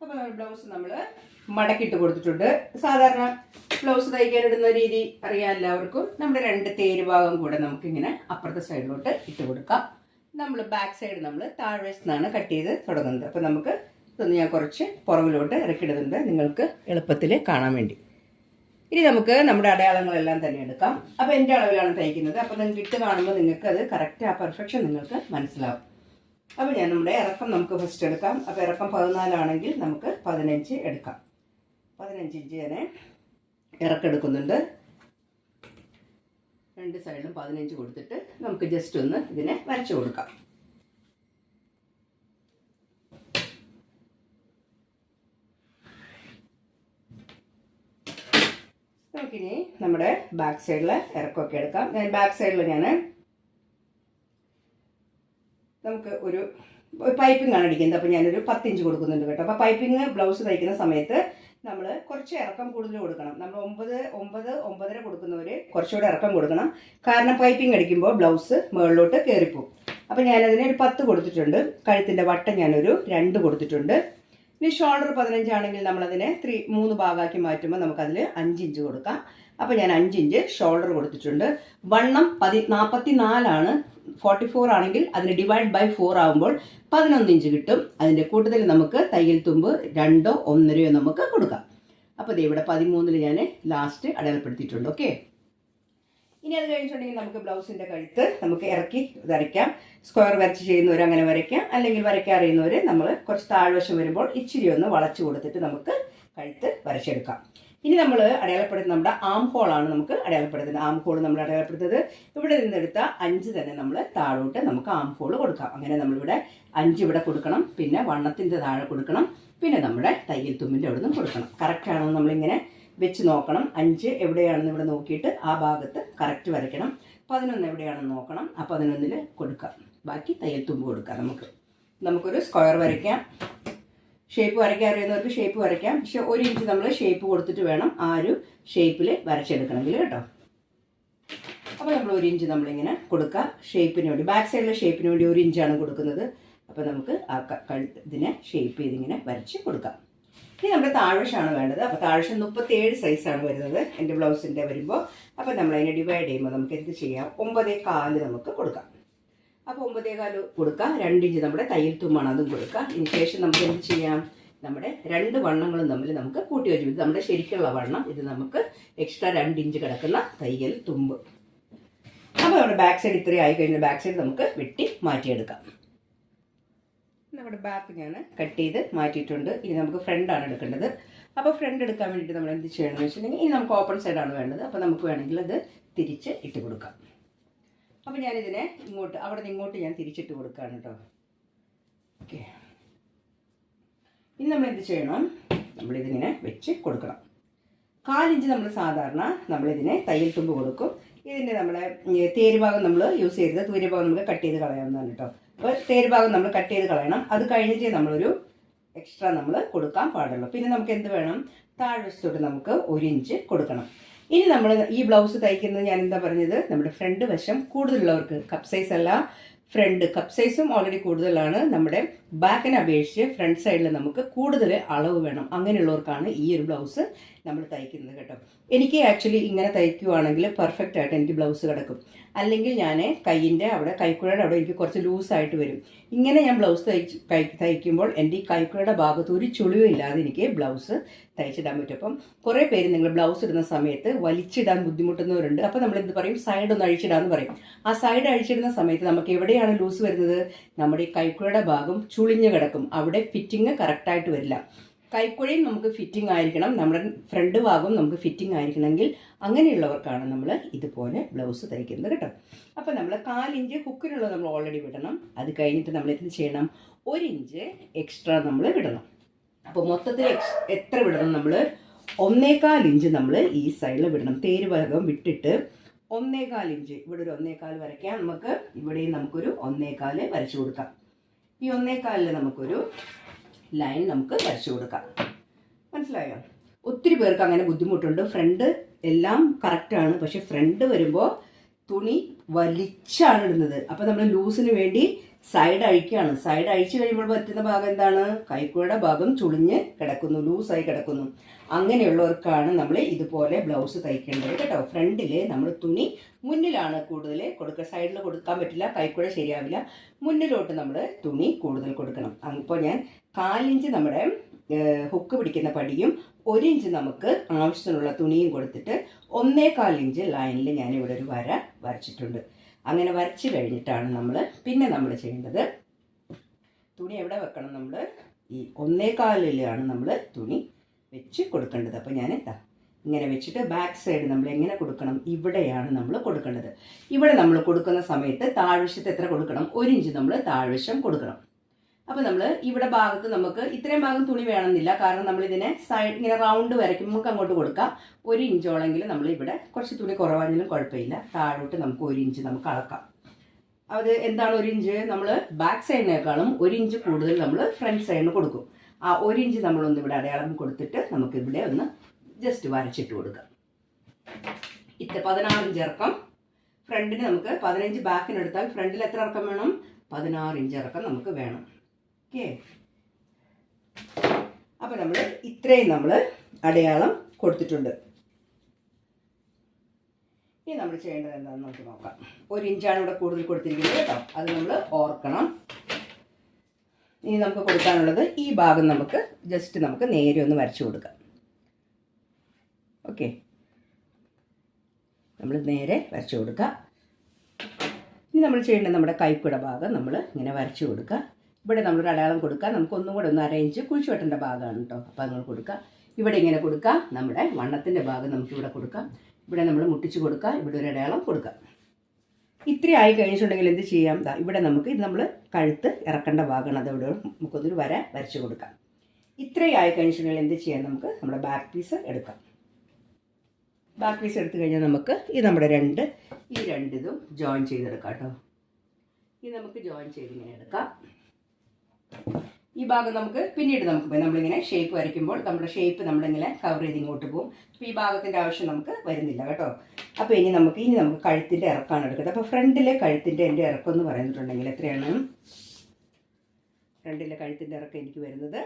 അപ്പോൾ നമ്മൾ ബ്ലൗസ് നമ്മൾ മടക്കിട്ട് കൊടുത്തിട്ടുണ്ട്. സാധാരണ ബ്ലൗസ് തയ്ക്കാൻ ഇടുന്ന രീതി അറിയാം എല്ലാവർക്കും. നമ്മുടെ രണ്ട് തേര് ഭാഗം കൂടെ നമുക്കിങ്ങനെ അപ്പുറത്തെ സൈഡിലോട്ട് ഇട്ട് കൊടുക്കാം. നമ്മൾ ബാക്ക് സൈഡ് നമ്മൾ താഴ്വശത്താണ് കട്ട് ചെയ്ത് തുടങ്ങുന്നത്. അപ്പോൾ നമുക്ക് ഇതൊന്ന് ഞാൻ കുറച്ച് പുറകിലോട്ട് ഇറക്കിയിടുന്നുണ്ട് നിങ്ങൾക്ക് എളുപ്പത്തിൽ കാണാൻ വേണ്ടി. ഇനി നമുക്ക് നമ്മുടെ അടയാളങ്ങളെല്ലാം തന്നെ എടുക്കാം. അപ്പോൾ എന്റെ അളവിലാണ് തയ്ക്കുന്നത്. അപ്പോൾ നിങ്ങൾക്ക് ഇട്ട് കാണുമ്പോൾ നിങ്ങൾക്ക് അത് കറക്റ്റ് ആ പെർഫെക്ഷൻ നിങ്ങൾക്ക് മനസ്സിലാവും. അപ്പോൾ ഞാൻ നമ്മുടെ ഇറക്കം നമുക്ക് ഫസ്റ്റ് എടുക്കാം. അപ്പോൾ ഇറക്കം പതിനാലാണെങ്കിൽ നമുക്ക് പതിനഞ്ച് എടുക്കാം. പതിനഞ്ച് ഇഞ്ച് ഞാൻ ഇറക്കെടുക്കുന്നുണ്ട് രണ്ട് സൈഡിലും പതിനഞ്ച് കൊടുത്തിട്ട് നമുക്ക് ജസ്റ്റ് ഒന്ന് ഇതിനെ വരച്ചു കൊടുക്കാം. നമുക്കിനി നമ്മുടെ ബാക്ക് സൈഡിൽ ഇറക്കമൊക്കെ എടുക്കാം. ഞാൻ ബാക്ക് സൈഡിൽ ഞാൻ നമുക്ക് ഒരു പൈപ്പിംഗ് ആണ് അടിക്കുന്നത്. അപ്പോൾ ഞാനൊരു പത്തിഞ്ച് കൊടുക്കുന്നുണ്ട് കേട്ടോ. അപ്പോൾ പൈപ്പിംഗ് ബ്ലൗസ് തയ്ക്കുന്ന സമയത്ത് നമ്മൾ കുറച്ച് ഇറക്കം കൂടുതൽ കൊടുക്കണം. നമ്മൾ ഒമ്പത് ഒമ്പത് ഒമ്പതര കൊടുക്കുന്നവർ കുറച്ചുകൂടെ ഇറക്കം കൊടുക്കണം. കാരണം പൈപ്പിംഗ് അടിക്കുമ്പോൾ ബ്ലൗസ് മുകളിലോട്ട് കയറിപ്പോവും അപ്പോൾ ഞാനതിന് ഒരു പത്ത് കൊടുത്തിട്ടുണ്ട്. കഴുത്തിന്റെ വട്ടം ഞാനൊരു രണ്ട് കൊടുത്തിട്ടുണ്ട്. ഇനി ഷോൾഡർ പതിനഞ്ചാണെങ്കിൽ നമ്മളതിനെ ത്രീ മൂന്ന് ഭാഗമാക്കി മാറ്റുമ്പോൾ നമുക്കതിൽ അഞ്ചിഞ്ച് കൊടുക്കാം. അപ്പോൾ ഞാൻ അഞ്ചിഞ്ച് ഷോൾഡർ കൊടുത്തിട്ടുണ്ട്. വണ്ണം പതി നാൽപ്പത്തി നാലാണ് ഫോർട്ടി ഫോർ ആണെങ്കിൽ അതിന് ഡിവൈഡ് ബൈ ഫോർ ആകുമ്പോൾ പതിനൊന്ന് ഇഞ്ച് കിട്ടും. അതിന്റെ കൂട്ടത്തിൽ നമുക്ക് തയ്യൽ തുമ്പ് രണ്ടോ ഒന്നരയോ നമുക്ക് കൊടുക്കാം. അപ്പോൾ ദേ ഇവിടെ പതിമൂന്നിൽ ഞാൻ ലാസ്റ്റ് അടയാളപ്പെടുത്തിയിട്ടുണ്ട്. ഓക്കെ ഇനി അത് കഴിഞ്ഞിട്ടുണ്ടെങ്കിൽ നമുക്ക് ബ്ലൗസിന്റെ കഴുത്ത് നമുക്ക് ഇറക്കി വരയ്ക്കാം. സ്ക്വയർ വരച്ച് ചെയ്യുന്നവർ അങ്ങനെ വരയ്ക്കാം. അല്ലെങ്കിൽ വരയ്ക്കാൻ അറിയുന്നവർ നമ്മൾ കുറച്ച് താഴ്വശം വരുമ്പോൾ ഇച്ചിരി ഒന്ന് വളച്ചു കൊടുത്തിട്ട് നമുക്ക് കഴുത്ത് വരച്ചെടുക്കാം. ഇനി നമ്മൾ അടയാളപ്പെടുത്തുന്ന നമ്മുടെ ആം ഹോളാണ് നമുക്ക് അടയാളപ്പെടുത്തുന്നത്. ആം ഹോൾ നമ്മൾ അടയാളപ്പെടുത്തുന്നത്. ഇവിടെ നിന്നെടുത്ത അഞ്ച് തന്നെ നമ്മൾ താഴോട്ട് നമുക്ക് ആം ഹോൾ കൊടുക്കാം. അങ്ങനെ നമ്മളിവിടെ അഞ്ച് ഇവിടെ കൊടുക്കണം. പിന്നെ വണ്ണത്തിന്റെ താഴെ കൊടുക്കണം. പിന്നെ നമ്മുടെ തയ്യൽ തുമ്പിന്റെ അവിടെ നിന്നും കൊടുക്കണം കറക്റ്റാണോ നമ്മളിങ്ങനെ വെച്ച് നോക്കണം. അഞ്ച് എവിടെയാണെന്ന് ഇവിടെ നോക്കിയിട്ട് ആ ഭാഗത്ത് കറക്റ്റ് വരയ്ക്കണം. പതിനൊന്ന് എവിടെയാണെന്ന് നോക്കണം. ആ പതിനൊന്നിൽ കൊടുക്കാം. ബാക്കി തയ്യൽ തുമ്പ് കൊടുക്കാം നമുക്ക്. നമുക്കൊരു സ്ക്വയർ വരയ്ക്കാം. ഷേപ്പ് വരയ്ക്കാൻ അറിയുന്നവർക്ക് ഷേപ്പ് വരയ്ക്കാം. പക്ഷെ ഒരു ഇഞ്ച് നമ്മൾ ഷേപ്പ് കൊടുത്തിട്ട് വേണം ആ ഒരു ഷേപ്പിൽ വരച്ചെടുക്കണമെങ്കിൽ കേട്ടോ. അപ്പോൾ നമ്മൾ ഒരു ഇഞ്ച് നമ്മളിങ്ങനെ കൊടുക്കുക. ഷേപ്പിന് വേണ്ടി ബാക്ക് സൈഡിലെ ഷേപ്പിന് വേണ്ടി ഒരു ഇഞ്ചാണ് കൊടുക്കുന്നത്. അപ്പോൾ നമുക്ക് ആ ഇതിനെ ഷേപ്പ് ചെയ്തിങ്ങനെ വരച്ച് കൊടുക്കാം. ഇനി നമ്മുടെ താഴ്വശമാണ് വേണ്ടത്. അപ്പോൾ താഴ്വശം മുപ്പത്തേഴ് സൈസാണ് വരുന്നത് എന്റെ ബ്ലൗസിന്റെ വരുമ്പോൾ. അപ്പോൾ നമ്മൾ അതിനെ ഡിവൈഡ് ചെയ്യുമ്പോൾ നമുക്ക് എന്ത് ചെയ്യാം? ഒമ്പതേ കാൽ നമുക്ക് കൊടുക്കാം. അപ്പോൾ ഒമ്പതേ കൊടുക്കുക കൊടുക്കാം. രണ്ടിഞ്ച് നമ്മുടെ തയ്യൽ തുമ്മാണ് അതും കൊടുക്കുക ഇതിന് ശേഷം നമുക്ക് എന്ത് ചെയ്യാം? നമ്മുടെ രണ്ട് വണ്ണങ്ങളും തമ്മിൽ നമുക്ക് കൂട്ടി വെച്ചു ഇത് നമ്മുടെ ശരിക്കുള്ള വണ്ണം. ഇത് നമുക്ക് എക്സ്ട്രാ രണ്ട് ഇഞ്ച് കിടക്കുന്ന തയ്യൽ തുമ്പ്. അപ്പോൾ നമ്മുടെ ബാക്ക് സൈഡ് ഇത്രയും ആയി കഴിഞ്ഞാൽ ബാക്ക് സൈഡ് നമുക്ക് വെട്ടി മാറ്റിയെടുക്കാം. നമ്മുടെ ബാക്ക് ഞാൻ കട്ട് ചെയ്ത് മാറ്റിയിട്ടുണ്ട്. ഇനി നമുക്ക് ഫ്രണ്ടാണ് എടുക്കേണ്ടത്. അപ്പോൾ ഫ്രണ്ട് എടുക്കാൻ വേണ്ടിയിട്ട് നമ്മൾ എന്ത് ചെയ്യണമെന്ന് വെച്ചിട്ടുണ്ടെങ്കിൽ ഇനി നമുക്ക് ഓപ്പൺ സൈഡാണ് വേണ്ടത്. അപ്പോൾ നമുക്ക് വേണമെങ്കിൽ അത് തിരിച്ച് ഇട്ട് കൊടുക്കാം. അപ്പോൾ ഞാനിതിനെ ഇങ്ങോട്ട് അവിടെ നിന്ന് ഇങ്ങോട്ട് ഞാൻ തിരിച്ചിട്ട് കൊടുക്കുകയാണ് കേട്ടോ ഓക്കെ. ഇനി നമ്മൾ എന്ത് ചെയ്യണം? നമ്മളിതിങ്ങനെ വെച്ച് കൊടുക്കണം. കാലിഞ്ച് നമ്മൾ സാധാരണ നമ്മളിതിനെ തയ്യൽ തുമ്പ് കൊടുക്കും. ഇതിന്റെ നമ്മളെ തേരുഭാഗം ഭാഗം നമ്മൾ യൂസ് ചെയ്തത് തൂര്യഭാഗം നമുക്ക് കട്ട് ചെയ്ത് കളയാവുന്നതാണ് കേട്ടോ അപ്പോൾ തേരുഭാഗം നമ്മൾ കട്ട് ചെയ്ത് കളയണം. അത് കഴിഞ്ഞിട്ട് നമ്മളൊരു എക്സ്ട്രാ നമ്മൾ കൊടുക്കാൻ പാടുള്ളൂ. പിന്നെ നമുക്ക് എന്ത് വേണം? താഴ്വശത്തോട്ട് നമുക്ക് ഒരു ഇഞ്ച് കൊടുക്കണം. ഇനി നമ്മൾ ഈ ബ്ലൗസ് തയ്ക്കുന്നത് ഞാൻ എന്താ പറഞ്ഞത്? നമ്മുടെ ഫ്രണ്ട് വശം കൂടുതലുള്ളവർക്ക് കപ്പ് സൈസ് അല്ല. ഫ്രണ്ട് കപ്പ് സൈസും ഓൾറെഡി കൂടുതലാണ്. നമ്മുടെ ബാക്കിനെ അപേക്ഷിച്ച് ഫ്രണ്ട് സൈഡിൽ നമുക്ക് കൂടുതൽ അളവ് വേണം. അങ്ങനെയുള്ളവർക്കാണ് ഈ ഒരു ബ്ലൗസ് നമ്മൾ തയ്ക്കുന്നത് കേട്ടോ. എനിക്ക് ആക്ച്വലി ഇങ്ങനെ തയ്ക്കുവാണെങ്കിൽ പെർഫെക്റ്റ് ആയിട്ട് എനിക്ക് ബ്ലൗസ് കിടക്കും. അല്ലെങ്കിൽ ഞാൻ കൈയിന്റെ അവിടെ കൈക്കുഴയുടെ അവിടെ എനിക്ക് കുറച്ച് ലൂസായിട്ട് വരും. ഇങ്ങനെ ഞാൻ ബ്ലൗസ് തയ്ച്ച് തയ്ക്കുമ്പോൾ എന്റെ ഈ കൈക്കുഴയുടെ ഭാഗത്ത് ഒരു ചുളിവും ഇല്ലാതെ എനിക്ക് ബ്ലൗസ് തയ്ച്ചിടാൻ പറ്റും. അപ്പം കുറേ പേര് നിങ്ങൾ ബ്ലൗസ് ഇടുന്ന സമയത്ത് വലിച്ചിടാൻ ബുദ്ധിമുട്ടുന്നവരുണ്ട്. അപ്പോൾ നമ്മൾ എന്ത് പറയും? സൈഡ് ഒന്ന് അഴിച്ചിടാന്ന് പറയും. ആ സൈഡ് അഴിച്ചിടുന്ന സമയത്ത് നമുക്ക് എവിടെയാണ് ലൂസ് വരുന്നത്? നമ്മുടെ ഈ കൈക്കുഴയുടെ ഭാഗം ചുളിഞ്ഞ് കിടക്കും. അവിടെ ഫിറ്റിംഗ് കറക്റ്റായിട്ട് വരില്ല. കൈക്കുഴയും നമുക്ക് ഫിറ്റിംഗ് ആയിരിക്കണം. നമ്മുടെ ഫ്രണ്ട് ഭാഗം നമുക്ക് ഫിറ്റിംഗ് ആയിരിക്കണമെങ്കിൽ അങ്ങനെയുള്ളവർക്കാണ് നമ്മൾ ഇതുപോലെ ബ്ലൗസ് തയ്ക്കുന്നത് കേട്ടോ. അപ്പോൾ നമ്മൾ കാലിഞ്ച് ഹുക്കിനുള്ളത് നമ്മൾ ഓൾറെഡി വിടണം. അത് കഴിഞ്ഞിട്ട് നമ്മൾ എന്ത് ചെയ്യണം? ഒരു ഇഞ്ച് എക്സ്ട്രാ നമ്മൾ വിടണം. അപ്പോൾ മൊത്തത്തിൽ എത്ര വിടണം നമ്മൾ ഒന്നേകാൽ ഇഞ്ച് നമ്മൾ ഈ സൈഡിൽ വിടണം. തേര് ഭാഗം വിട്ടിട്ട് ഒന്നേകാൽ ഇഞ്ച് ഇവിടെ ഒരു ഒന്നേകാൽ വരയ്ക്കാം. നമുക്ക് ഇവിടെയും നമുക്കൊരു ഒന്നേകാൽ വരച്ചു കൊടുക്കാം. ഈ ഒന്നേക്കാലിൽ നമുക്കൊരു ലൈൻ നമുക്ക് വരച്ചു കൊടുക്കാം. മനസ്സിലായോ? ഒത്തിരി പേർക്ക് അങ്ങനെ ബുദ്ധിമുട്ടുണ്ട്. ഫ്രണ്ട് എല്ലാം കറക്റ്റാണ് പക്ഷെ ഫ്രണ്ട് വരുമ്പോൾ തുണി വലിച്ചാണ് ഇടുന്നത്. അപ്പോൾ നമ്മൾ ലൂസിന് വേണ്ടി സൈഡ് അഴിക്കുകയാണ് സൈഡ് അഴിച്ചു കഴിയുമ്പോൾ പറ്റുന്ന ഭാഗം എന്താണ്? കൈക്കുഴയുടെ ഭാഗം ചുളിഞ്ഞ് കിടക്കുന്നു. ലൂസായി കിടക്കുന്നു. അങ്ങനെയുള്ളവർക്കാണ് നമ്മൾ ഇതുപോലെ ബ്ലൗസ് തയ്ക്കേണ്ടത് കേട്ടോ. ഫ്രണ്ടിൽ നമ്മൾ തുണി മുന്നിലാണ് കൂടുതൽ കൊടുക്കുക സൈഡിൽ കൊടുക്കാൻ പറ്റില്ല കൈക്കുഴ ശരിയാവില്ല. മുന്നിലോട്ട് നമ്മൾ തുണി കൂടുതൽ കൊടുക്കണം. അപ്പോൾ ഞാൻ കാലിഞ്ച് നമ്മുടെ ഹുക്ക് പിടിക്കുന്ന പടിയും ഒരു ഇഞ്ച് നമുക്ക് ആവശ്യത്തിനുള്ള തുണിയും കൊടുത്തിട്ട് ഒന്നേകാൽ ഇഞ്ച് ലൈനിൽ ഞാൻ ഇവിടെ ഒരു വര വരച്ചിട്ടുണ്ട്. അങ്ങനെ വരച്ച് കഴിഞ്ഞിട്ടാണ് നമ്മൾ പിന്നെ നമ്മൾ ചെയ്യേണ്ടത്. തുണി എവിടെ വെക്കണം നമ്മൾ ഈ ഒന്നേകാലിലാണ് നമ്മൾ തുണി വെച്ച് കൊടുക്കേണ്ടത്. അപ്പോൾ ഞാൻ എന്താ ഇങ്ങനെ വെച്ചിട്ട് ബാക്ക് സൈഡ് നമ്മൾ എങ്ങനെ കൊടുക്കണം? ഇവിടെയാണ് നമ്മൾ കൊടുക്കേണ്ടത്. ഇവിടെ നമ്മൾ കൊടുക്കുന്ന സമയത്ത് താഴ്വശത്ത് എത്ര കൊടുക്കണം? ഒരു ഇഞ്ച് നമ്മൾ താഴ്വശം കൊടുക്കണം. അപ്പോൾ നമ്മൾ ഇവിടെ ഭാഗത്ത് നമുക്ക് ഇത്രയും ഭാഗം തുണി വേണമെന്നില്ല. കാരണം നമ്മൾ ഇതിനെ സൈഡ് ഇങ്ങനെ റൗണ്ട് വരയ്ക്കും നമുക്ക് അങ്ങോട്ട് കൊടുക്കാം. ഒരു ഇഞ്ചോളെങ്കിലും നമ്മൾ ഇവിടെ കുറച്ച് തുണി കുറവാണെങ്കിലും കുഴപ്പമില്ല. താഴോട്ട് നമുക്ക് ഒരു ഇഞ്ച് നമുക്ക് അളക്കാം. അത് എന്താണ് ഒരു ഇഞ്ച്? നമ്മൾ ബാക്ക് സൈഡിനേക്കാളും ഒരു ഇഞ്ച് കൂടുതൽ നമ്മൾ ഫ്രണ്ട് സൈഡിന് കൊടുക്കും. ആ ഒരു ഇഞ്ച് നമ്മളൊന്ന് ഇവിടെ അടയാളം കൊടുത്തിട്ട് നമുക്ക് ഇവിടെ ഒന്ന് ജസ്റ്റ് വരച്ചിട്ട് കൊടുക്കാം. ഇത്ര പതിനാറ് ഇഞ്ച് ഇറക്കം. ഫ്രണ്ടിന് നമുക്ക് പതിനഞ്ച് ബാക്കിനെടുത്താൽ ഫ്രണ്ടിൽ എത്ര ഇറക്കം വേണം? പതിനാറ് ഇഞ്ച് ഇറക്കം നമുക്ക് വേണം. ഓക്കെ. അപ്പോൾ നമ്മൾ ഇത്രയും നമ്മൾ അടയാളം കൊടുത്തിട്ടുണ്ട്. ഇനി നമ്മൾ ചെയ്യേണ്ടത് എന്താണെന്ന് നമുക്ക് നോക്കാം. ഒരു ഇഞ്ചാണ് ഇവിടെ കൂടുതൽ കൊടുത്തിരിക്കുന്നത് കേട്ടോ. അത് നമ്മൾ ഓർക്കണം. ഇനി നമുക്ക് കൊടുക്കാനുള്ളത് ഈ ഭാഗം നമുക്ക് ജസ്റ്റ് നമുക്ക് നേരെ ഒന്ന് വരച്ചു കൊടുക്കാം. ഓക്കെ. നമ്മൾ നേരെ വരച്ചു കൊടുക്കുക ഇനി നമ്മൾ ചെയ്യേണ്ടത് നമ്മുടെ കൈക്കുട ഭാഗം നമ്മൾ ഇങ്ങനെ വരച്ചു കൊടുക്കുക ഇവിടെ നമ്മളൊരു അടയാളം കൊടുക്കുക നമുക്ക് ഒന്നും കൂടെ ഒന്ന് അരയിഞ്ച് കുഴിച്ചു ഭാഗമാണ് കേട്ടോ അപ്പോൾ നിങ്ങൾ കൊടുക്കുക ഇവിടെ ഇങ്ങനെ കൊടുക്കുക നമ്മുടെ വണ്ണത്തിന്റെ ഭാഗം നമുക്ക് ഇവിടെ കൊടുക്കാം. ഇവിടെ നമ്മൾ മുട്ടിച്ച് കൊടുക്കുക ഇവിടെ ഒരു അടയാളം കൊടുക്കാം. ഇത്ര ആയി കഴിഞ്ഞിട്ടുണ്ടെങ്കിൽ എന്ത് ചെയ്യാം? ഇവിടെ നമുക്ക് ഇത് നമ്മൾ കഴുത്ത് ഇറക്കേണ്ട ഭാഗമാണ്. അതവിടെ നമുക്കൊന്നൊരു വര വരച്ച് കൊടുക്കാം. ഇത്രയും ആയി കഴിഞ്ഞിട്ടുണ്ടെങ്കിൽ എന്ത് ചെയ്യാം? നമുക്ക് നമ്മുടെ ബാക്ക് പീസ് എടുക്കാം. ബാക്ക് പീസ് എടുത്തു കഴിഞ്ഞാൽ നമുക്ക് ഈ നമ്മുടെ രണ്ട് ഈ രണ്ടിതും ജോയിൻ ചെയ്തെടുക്കാം കേട്ടോ ഇത് നമുക്ക് ജോയിൻ ചെയ്ത് ഇങ്ങനെ എടുക്കാം. ഈ ഭാഗം നമുക്ക് പിന്നീട് നമുക്ക് പോയി. നമ്മളിങ്ങനെ ഷേപ്പ് വരയ്ക്കുമ്പോൾ നമ്മുടെ ഷേപ്പ് നമ്മളിങ്ങനെ കവർ ചെയ്ത് ഇങ്ങോട്ട് പോകും. അപ്പോൾ ഈ ഭാഗത്തിന്റെ ആവശ്യം നമുക്ക് വരുന്നില്ല കേട്ടോ. അപ്പോൾ ഇനി നമുക്ക് ഇനി നമുക്ക് കഴുത്തിന്റെ ഇറക്കാണ് എടുക്കുന്നത് അപ്പോൾ ഫ്രണ്ടിലെ കഴുത്തിന്റെ എന്റെ ഇറക്കം എന്ന് പറയുന്നിട്ടുണ്ടെങ്കിൽ എത്രയാണ്? ഫ്രണ്ടിലെ കഴുത്തിന്റെ ഇറക്കം എനിക്ക് വരുന്നത്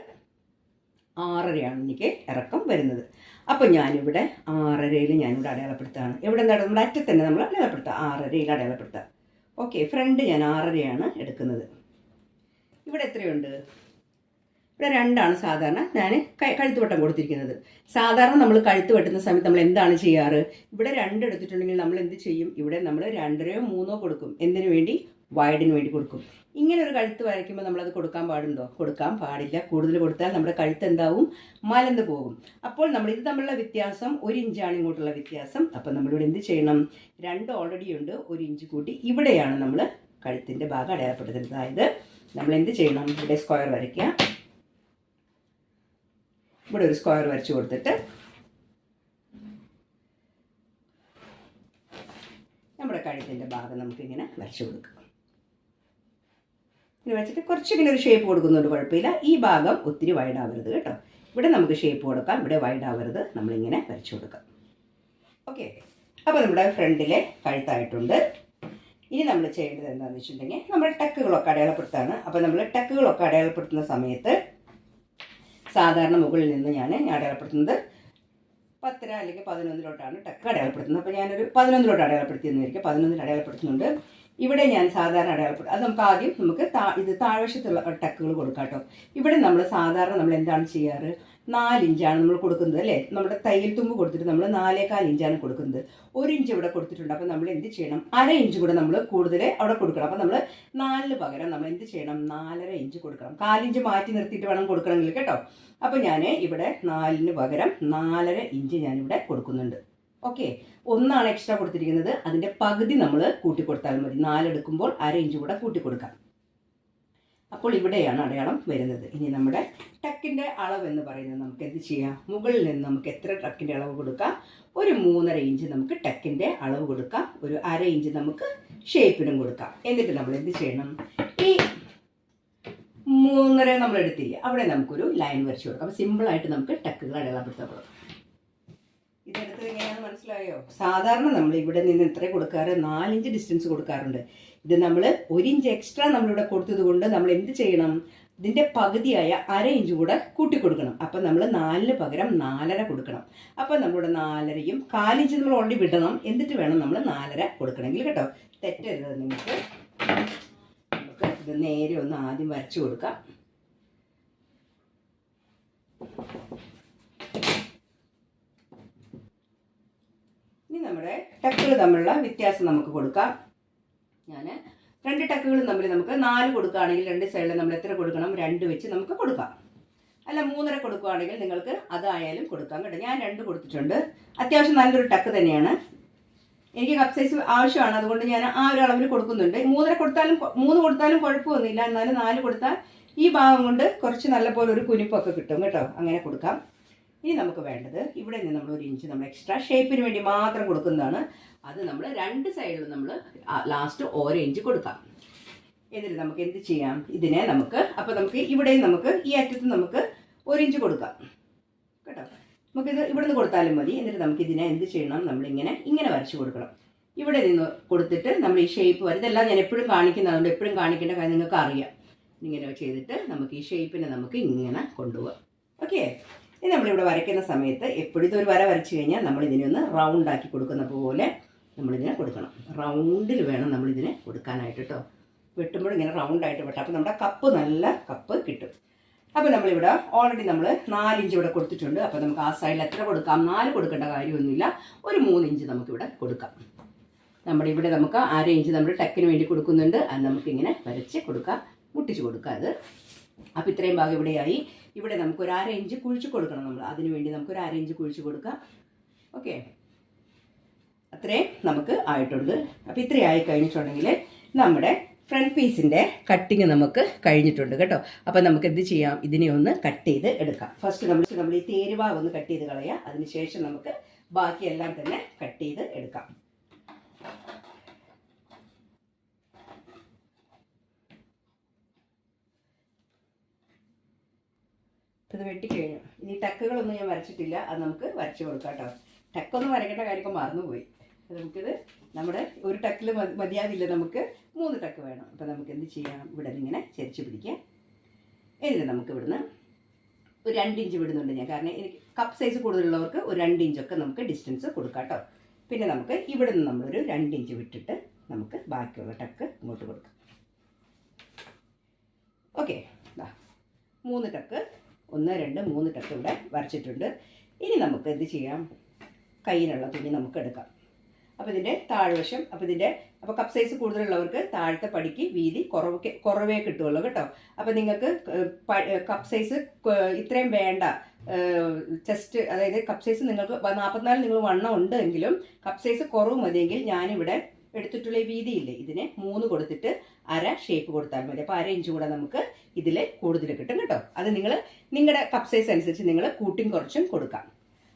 ആറരയാണ് എനിക്ക് ഇറക്കം വരുന്നത്. അപ്പോൾ ഞാനിവിടെ ആറരയിൽ ഞാനിവിടെ അടയാളപ്പെടുത്തുകയാണ്. എവിടെ നിന്നാണ്? നമ്മുടെ അറ്റത്തന്നെ നമ്മൾ അടയാളപ്പെടുത്തുക. ആറരയിൽ അടയാളപ്പെടുത്തുക. ഓക്കെ ഫ്രണ്ട് ഞാൻ ആറരയാണ് എടുക്കുന്നത്. ഇവിടെ എത്രയുണ്ട്? ഇവിടെ രണ്ടാണ് സാധാരണ ഞാൻ കഴുത്ത് വട്ടം കൊടുത്തിരിക്കുന്നത്. സാധാരണ നമ്മൾ കഴുത്ത് വെട്ടുന്ന സമയത്ത് നമ്മൾ എന്താണ് ചെയ്യാറ്? ഇവിടെ രണ്ട് എടുത്തിട്ടുണ്ടെങ്കിൽ നമ്മൾ എന്ത് ചെയ്യും? ഇവിടെ നമ്മൾ രണ്ടരയോ മൂന്നോ കൊടുക്കും. എന്തിനു വേണ്ടി? വൈഡിന് വേണ്ടി കൊടുക്കും. ഇങ്ങനെ ഒരു കഴുത്ത് വരയ്ക്കുമ്പോൾ നമ്മളത് കൊടുക്കാൻ പാടുണ്ടോ? കൊടുക്കാൻ പാടില്ല. കൂടുതൽ കൊടുത്താൽ നമ്മുടെ കഴുത്ത് എന്താവും? മലന്ന് പോകും. അപ്പോൾ നമ്മൾ ഇത് തമ്മിലുള്ള വ്യത്യാസം ഒരു ഇഞ്ചാണ് ഇങ്ങോട്ടുള്ള വ്യത്യാസം. അപ്പം നമ്മളിവിടെ എന്ത് ചെയ്യണം? രണ്ട് ഓൾറെഡി ഉണ്ട്. ഒരു ഇഞ്ച് കൂട്ടി ഇവിടെയാണ് നമ്മൾ കഴുത്തിന്റെ ഭാഗം അടയാളപ്പെടുത്തുന്നത്. അതായത് നമ്മൾ എന്ത് ചെയ്യണം? ഇവിടെ സ്ക്വയർ വരയ്ക്കുക. ഇവിടെ ഒരു സ്ക്വയർ വരച്ചു കൊടുത്തിട്ട് നമ്മുടെ കഴുത്തിന്റെ ഭാഗം നമുക്കിങ്ങനെ വരച്ചു കൊടുക്കാം. ഇങ്ങനെ വെച്ചിട്ട് കുറച്ചിങ്ങനെ ഒരു ഷേപ്പ് കൊടുക്കുന്നുണ്ട് കുഴപ്പമില്ല. ഈ ഭാഗം ഒത്തിരി വൈഡാവരുത് കേട്ടോ. ഇവിടെ നമുക്ക് ഷേപ്പ് കൊടുക്കാം. ഇവിടെ വൈഡ് വൈഡാവരുത് നമ്മളിങ്ങനെ വരച്ചു കൊടുക്കാം. ഓക്കെ അപ്പോൾ നമ്മുടെ ഫ്രണ്ടിലെ കഴുത്തായിട്ടുണ്ട്. ഇനി നമ്മൾ ചെയ്യേണ്ടത് എന്താണെന്ന് വെച്ചിട്ടുണ്ടെങ്കിൽ നമ്മൾ ടക്കുകളൊക്കെ അടയാളപ്പെടുത്താണ്. അപ്പോൾ നമ്മൾ ടക്കുകളൊക്കെ അടയാളപ്പെടുത്തുന്ന സമയത്ത് സാധാരണ മുകളിൽ നിന്ന് ഞാൻ അടയാളപ്പെടുത്തുന്നത് പത്തര അല്ലെങ്കിൽ പതിനൊന്നിലോട്ടാണ് ടക്ക് അടയാളപ്പെടുത്തുന്നത്. അപ്പോൾ ഞാനൊരു പതിനൊന്നിലോട്ട് അടയാളപ്പെടുത്തിയെന്നായിരിക്കും. പതിനൊന്നിൽ അടയാളപ്പെടുത്തുന്നുണ്ട്. ഇവിടെ ഞാൻ സാധാരണ അടയാളപ്പെടുത്തും. അത് നമുക്ക് ആദ്യം നമുക്ക് താ ഇത് താഴ്വശത്തുള്ള ടക്കുകൾ കൊടുക്കാം കേട്ടോ. ഇവിടെ നമ്മൾ സാധാരണ നമ്മൾ എന്താണ് ചെയ്യാറ്? നാല് ഇഞ്ചാണ് നമ്മൾ കൊടുക്കുന്നത് അല്ലേ? നമ്മുടെ തയ്യൽ തുമ്പ് കൊടുത്തിട്ട് നമ്മൾ നാലേകാൽ ഇഞ്ചാണ് കൊടുക്കുന്നത്. ഒരു ഇഞ്ച് ഇവിടെ കൊടുത്തിട്ടുണ്ട് അപ്പോൾ നമ്മൾ എന്ത് ചെയ്യണം? അര ഇഞ്ച് കൂടെ നമ്മൾ കൂടുതൽ അവിടെ കൊടുക്കണം. അപ്പോൾ നമ്മൾ നാലിന് പകരം നമ്മൾ എന്ത് ചെയ്യണം? നാലര ഇഞ്ച് കൊടുക്കണം. കാലിഞ്ച് മാറ്റി നിർത്തിയിട്ട് വേണം കൊടുക്കണമെങ്കിൽ കേട്ടോ? അപ്പോൾ ഞാൻ ഇവിടെ നാലിന് പകരം നാലര ഇഞ്ച് ഞാനിവിടെ കൊടുക്കുന്നുണ്ട്. ഓക്കെ? ഒന്നാണ് എക്സ്ട്രാ കൊടുത്തിരിക്കുന്നത്. അതിന്റെ പകുതി നമ്മൾ കൂട്ടി കൊടുത്താൽ മതി നാലെടുക്കുമ്പോൾ അര ഇഞ്ച് കൂടെ കൂട്ടി കൊടുക്കാം അപ്പോൾ ഇവിടെയാണ് അടയാളം വരുന്നത്. ഇനി നമ്മുടെ ടക്കിന്റെ അളവ് എന്ന് പറയുന്നത് നമുക്ക് എന്ത് ചെയ്യാം? മുകളിൽ നിന്ന് നമുക്ക് എത്ര ടക്കിന്റെ അളവ് കൊടുക്കാം? ഒരു മൂന്നര ഇഞ്ച് നമുക്ക് ടക്കിന്റെ അളവ് കൊടുക്കാം. ഒരു അര ഇഞ്ച് നമുക്ക് ഷേപ്പിനും കൊടുക്കാം. എന്നിട്ട് നമ്മൾ എന്ത് ചെയ്യണം? ഈ മൂന്നര നമ്മൾ എടുത്തില്ല അവിടെ നമുക്കൊരു ലൈൻ വരച്ചു കൊടുക്കാം. അപ്പോൾ സിമ്പിളായിട്ട് നമുക്ക് ടക്കുകൾ അടയാളപ്പെടുത്തപ്പെടും. ഇതെടുത്തത് എങ്ങനെയാണെന്ന് മനസ്സിലായോ? സാധാരണ നമ്മൾ ഇവിടെ നിന്ന് ഇത്ര കൊടുക്കാറ് നാലിഞ്ച് ഡിസ്റ്റൻസ് കൊടുക്കാറുണ്ട്. ഇത് നമ്മൾ ഒരു ഇഞ്ച് എക്സ്ട്രാ നമ്മളിവിടെ കൊടുത്തത് കൊണ്ട് നമ്മൾ എന്ത് ചെയ്യണം? ഇതിന്റെ പകുതിയായ അര ഇഞ്ച് കൂടെ കൂട്ടി കൊടുക്കണം അപ്പം നമ്മൾ നാലിന് പകരം നാലര കൊടുക്കണം. അപ്പം നമ്മളിവിടെ നാലരയും കാലിഞ്ച് നമ്മൾ ഓൾറെഡി വിടണം. എന്നിട്ട് വേണം നമ്മൾ നാലര കൊടുക്കണമെങ്കിൽ കേട്ടോ. തെറ്റരുത് നിങ്ങൾക്ക്. നമുക്ക് ഇത് നേരെ ഒന്ന് ആദ്യം വരച്ചു കൊടുക്കാം. ഇനി നമ്മുടെ ടക്കുകൾ തമ്മിലുള്ള വ്യത്യാസം നമുക്ക് കൊടുക്കാം. ഞാൻ രണ്ട് ടക്കുകളും തമ്മിൽ നമുക്ക് നാല് കൊടുക്കുകയാണെങ്കിൽ രണ്ട് സൈഡിൽ നമ്മൾ എത്ര കൊടുക്കണം? രണ്ട് വെച്ച് നമുക്ക് കൊടുക്കാം. അല്ല മൂന്നര കൊടുക്കുകയാണെങ്കിൽ നിങ്ങൾക്ക് അതായാലും കൊടുക്കാം കേട്ടോ. ഞാൻ രണ്ട് കൊടുത്തിട്ടുണ്ട്. അത്യാവശ്യം നല്ലൊരു ടക്ക് തന്നെയാണ്. എനിക്ക് കപ്പ് സൈസ് ആവശ്യമാണ്. അതുകൊണ്ട് ഞാൻ ആ ഒരു അളവിൽ കൊടുക്കുന്നുണ്ട്. മൂന്നര കൊടുത്താലും മൂന്ന് കൊടുത്താലും കുഴപ്പമൊന്നുമില്ല. എന്നാലും നാല് കൊടുത്താൽ ഈ ഭാഗം കൊണ്ട് കുറച്ച് നല്ലപോലെ ഒരു കുനിപ്പൊക്കെ കിട്ടും കേട്ടോ. അങ്ങനെ കൊടുക്കാം. ഇനി നമുക്ക് വേണ്ടത് ഇവിടെ നിന്ന് നമ്മൾ ഒരു ഇഞ്ച് നമ്മൾ എക്സ്ട്രാ ഷേപ്പിന് വേണ്ടി മാത്രം കൊടുക്കുന്നതാണ്. അത് നമ്മൾ രണ്ട് സൈഡിലും നമ്മൾ ലാസ്റ്റ് ഓരോ ഇഞ്ച് കൊടുക്കാം. എന്നിട്ട് നമുക്ക് എന്ത് ചെയ്യാം? ഇതിനെ നമുക്ക് അപ്പോൾ നമുക്ക് ഇവിടെയും നമുക്ക് ഈ അറ്റത്ത് നമുക്ക് ഒരു ഇഞ്ച് കൊടുക്കാം. കേട്ടോ? നമുക്കിത് ഇവിടെ നിന്ന് കൊടുത്താലും മതി. എന്നിട്ട് നമുക്ക് ഇതിനെ എന്ത് ചെയ്യണം? നമ്മളിങ്ങനെ ഇങ്ങനെ വരച്ച് കൊടുക്കണം. ഇവിടെ നിന്ന് കൊടുത്തിട്ട് നമ്മൾ ഈ ഷേപ്പ് വരും ഇതെല്ലാം ഞാൻ എപ്പോഴും കാണിക്കുന്നതുകൊണ്ട് എപ്പോഴും കാണിക്കേണ്ട കാര്യം നിങ്ങൾക്ക് അറിയാം ഇങ്ങനെ ചെയ്തിട്ട് നമുക്ക് ഈ ഷേപ്പിനെ നമുക്ക് ഇങ്ങനെ കൊണ്ടുപോകാം ഓക്കെ ഇനി നമ്മളിവിടെ വരയ്ക്കുന്ന സമയത്ത് എപ്പോഴും ഇതൊരു വര വരച്ചു കഴിഞ്ഞാൽ നമ്മൾ ഇതിനെ ഒന്ന് റൗണ്ട് ആക്കി കൊടുക്കുന്ന പോലെ നമ്മളിതിനെ കൊടുക്കണം. റൗണ്ടിൽ വേണം നമ്മളിതിനെ കൊടുക്കാനായിട്ട് കേട്ടോ വെട്ടുമ്പോൾ ഇങ്ങനെ റൗണ്ട് ആയിട്ട് വെട്ടാം. അപ്പോൾ നമ്മുടെ കപ്പ് നല്ല കപ്പ് കിട്ടും. അപ്പോൾ നമ്മളിവിടെ ഓൾറെഡി നമ്മൾ നാലിഞ്ച് ഇവിടെ കൊടുത്തിട്ടുണ്ട്. അപ്പോൾ നമുക്ക് ആ സൈഡിൽ എത്ര കൊടുക്കാം? നാല് കൊടുക്കേണ്ട കാര്യമൊന്നുമില്ല. ഒരു മൂന്നിഞ്ച് നമുക്കിവിടെ കൊടുക്കാം. നമ്മുടെ ഇവിടെ നമുക്ക് അര ഇഞ്ച് നമ്മൾ ടക്കിന് വേണ്ടി കൊടുക്കുന്നുണ്ട്. അത് നമുക്കിങ്ങനെ വരച്ച് കൊടുക്കാം. മുട്ടിച്ച് കൊടുക്കാം അത്. അപ്പോൾ ഇത്രയും ഭാഗം ഇവിടെയായി. ഇവിടെ നമുക്ക് ഒരു അര ഇഞ്ച് കുഴിച്ച് കൊടുക്കണം നമ്മൾ. അതിനുവേണ്ടി നമുക്ക് ഒരു അര ഇഞ്ച് കുഴിച്ച് കൊടുക്കാം. ഓക്കെ അത്രയും നമുക്ക് ആയിട്ടുണ്ട് അപ്പോൾ ഇത്രയും ആയി കഴിഞ്ഞിട്ടുണ്ടെങ്കിൽ നമ്മുടെ ഫ്രണ്ട് പീസിന്റെ കട്ടിങ് നമുക്ക് കഴിഞ്ഞിട്ടുണ്ട് കേട്ടോ. അപ്പോൾ നമുക്ക് എന്ത് ചെയ്യാം? ഇതിനെ ഒന്ന് കട്ട് ചെയ്ത് എടുക്കാം. ഫസ്റ്റ് നമ്മൾ നമ്മൾ ഈ തേരുവാ ഒന്ന് കട്ട് ചെയ്ത് കളയാം. അതിനുശേഷം നമുക്ക് ബാക്കിയെല്ലാം തന്നെ കട്ട് ചെയ്ത് എടുക്കാം. ഇത് വെട്ടിക്കഴിഞ്ഞു. ഇനി ടക്കുകളൊന്നും ഞാൻ വരച്ചിട്ടില്ല. അത് നമുക്ക് വരച്ചു കൊടുക്കാം കേട്ടോ. ടക്കൊന്നും വരയ്ക്കേണ്ട കാര്യമൊക്കെ മറന്നുപോയി. നമുക്കിത് നമ്മുടെ ഒരു ടക്കിൽ മതിയാവില്ല നമുക്ക് മൂന്ന് ടക്ക് വേണം. അപ്പോൾ നമുക്ക് എന്ത് ചെയ്യാം? ഇവിടെ ഇങ്ങനെ ചരിച്ച് പിടിക്കാം. എന്നിട്ട് നമുക്ക് ഇവിടുന്ന് ഒരു രണ്ട് ഇഞ്ച് വിടുന്നുണ്ട് ഞാൻ. കാരണം എനിക്ക് കപ്പ് സൈസ് കൂടുതലുള്ളവർക്ക് ഒരു രണ്ട് ഇഞ്ചൊക്കെ നമുക്ക് ഡിസ്റ്റൻസ് കൊടുക്കാം കേട്ടോ. പിന്നെ നമുക്ക് ഇവിടെ നിന്ന് നമ്മളൊരു രണ്ട് ഇഞ്ച് വിട്ടിട്ട് നമുക്ക് ബാക്കിയുള്ള ടക്ക് ഇങ്ങോട്ട് കൊടുക്കാം. ഓക്കെ മൂന്ന് ടക്ക് ഒന്ന് രണ്ട് മൂന്ന് ടക്ക് ഇവിടെ വരച്ചിട്ടുണ്ട്. ഇനി നമുക്ക് എന്ത് ചെയ്യാം? കയ്യിലുള്ള തുണി നമുക്ക് എടുക്കാം. അപ്പോൾ ഇതിന്റെ താഴ്വശം അപ്പോൾ ഇതിന്റെ അപ്പോൾ കപ്പ് സൈസ് കൂടുതലുള്ളവർക്ക് താഴത്തെ പടിക്ക് വീതി കുറവ് കുറവേ കിട്ടുള്ളൂ കേട്ടോ. അപ്പോൾ നിങ്ങൾക്ക് കപ്പ് സൈസ് ഇത്രയും വേണ്ട ചെസ്റ്റ് അതായത് കപ്പ് സൈസ് നിങ്ങൾക്ക് നാൽപ്പത്തിനാല് നിങ്ങൾ വണ്ണം ഉണ്ട് എങ്കിലും കപ്പ് സൈസ് കുറവ് മതിയെങ്കിൽ ഞാനിവിടെ എടുത്തിട്ടുള്ള വീതിയില്ലേ ഇതിനെ മൂന്ന് കൊടുത്തിട്ട് അര ഷേപ്പ് കൊടുത്താൽ മതി. അപ്പോൾ അര ഇഞ്ച് കൂടെ നമുക്ക് ഇതിൽ കൂടുതൽ കിട്ടും കേട്ടോ. അത് നിങ്ങൾ നിങ്ങളുടെ കപ്പ് സൈസ് അനുസരിച്ച് നിങ്ങൾ കൂട്ടിയും കുറച്ചും കൊടുക്കാം.